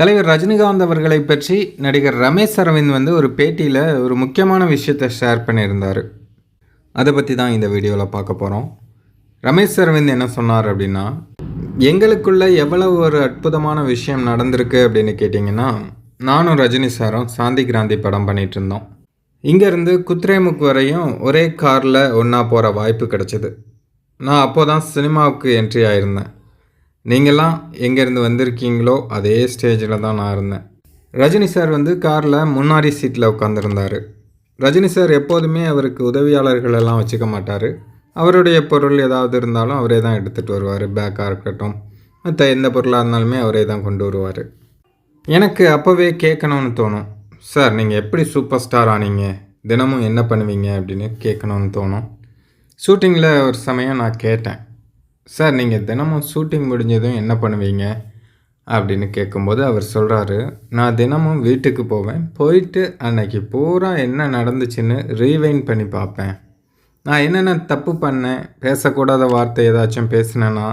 தலைவர் ரஜினிகாந்த் அவர்களை பற்றி நடிகர் ரமேஷ் அரவிந்த் வந்து ஒரு பேட்டியில் ஒரு முக்கியமான விஷயத்தை ஷேர் பண்ணியிருந்தார். அதை பற்றி தான் இந்த வீடியோவில் பார்க்க போகிறோம் ரமேஷ் அரவிந்த் என்ன சொன்னார் அப்படின்னா எங்களுக்குள்ள எவ்வளவு ஒரு அற்புதமான விஷயம் நடந்திருக்கு அப்படின்னு கேட்டிங்கன்னா நானும் ரஜினி சாரும் சாந்தி கிராந்தி படம் பண்ணிகிட்டு இருந்தோம். இங்கேருந்து குத்ரேமுக் வரையும் ஒரே காரில் ஒன்றா போகிற வாய்ப்பு கிடச்சிது. நான் அப்போ தான் சினிமாவுக்கு என்ட்ரி ஆயிருந்தேன். நீங்கள்லாம் எங்கேருந்து வந்திருக்கீங்களோ அதே ஸ்டேஜில் தான் நான் இருந்தேன். ரஜினி சார் வந்து காரில் முன்னாடி சீட்டில் உட்காந்துருந்தார் ரஜினி சார் எப்போதுமே அவருக்கு உதவியாளர்கள் எல்லாம் வச்சுக்க மாட்டார். அவருடைய பொருள் ஏதாவது இருந்தாலும் அவரே தான் எடுத்துகிட்டு வருவார். பேக்காக இருக்கட்டும் மற்ற எந்த பொருளாக இருந்தாலுமே அவரே தான் கொண்டு வருவார். எனக்கு அப்போவே கேட்கணும்னு தோணும். சார் நீங்கள் எப்படி சூப்பர் ஸ்டார் ஆனீங்க தினமும் என்ன பண்ணுவீங்க? அப்படின்னு கேட்கணும்னு தோணும். ஷூட்டிங்கில் ஒரு சமயம் நான் கேட்டேன். சார் நீங்கள் தினமும் ஷூட்டிங் முடிஞ்சதும் என்ன பண்ணுவீங்க? அப்படின்னு கேட்கும்போது அவர் சொல்கிறாரு நான் தினமும் வீட்டுக்கு போவேன். போயிட்டு அன்னைக்கு பூரா என்ன நடந்துச்சுன்னு ரீவைன் பண்ணி பார்ப்பேன். நான் என்னென்ன தப்பு பண்ணேன்? பேசக்கூடாத வார்த்தை ஏதாச்சும் பேசினேன்னா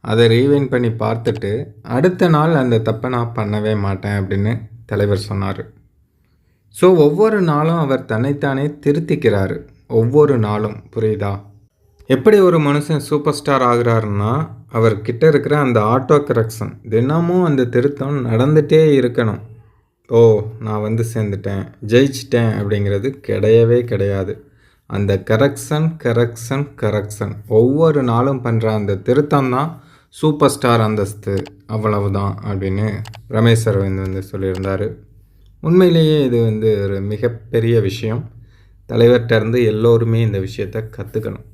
அதை ரீவைண்ட் பண்ணி பார்த்துட்டு அடுத்த நாள் அந்த தப்பை நான் பண்ணவே மாட்டேன் அப்படின்னு தலைவர் சொன்னார். ஸோ ஒவ்வொரு நாளும் அவர் தன்னைத்தானே திருத்திக்கிறாரு. ஒவ்வொரு நாளும் புரியுதா? எப்படி ஒரு மனுஷன் சூப்பர் ஸ்டார் ஆகுறாருன்னா அவர்கிட்ட இருக்கிற அந்த ஆட்டோ கரெக்ஷன் தினமும் அந்த திருத்தம் நடந்துகிட்டே இருக்கணும். ஓ நான் வந்து சேர்ந்துட்டேன் ஜெயிச்சிட்டேன் அப்படிங்கிறது கிடையவே கிடையாது. அந்த கரெக்ஷன் கரெக்ஷன் கரெக்ஷன். ஒவ்வொரு நாளும் பண்ணுற அந்த திருத்தம் தான் சூப்பர் ஸ்டார் அந்தஸ்து அவ்வளவுதான் அப்படின்னு ரமேஷ் அரவிந்த் வந்து சொல்லியிருந்தார். உண்மையிலேயே இது வந்து ஒரு மிகப்பெரிய விஷயம். தலைவர்கிட்ட இருந்து எல்லோருமே இந்த விஷயத்தை கற்றுக்கணும்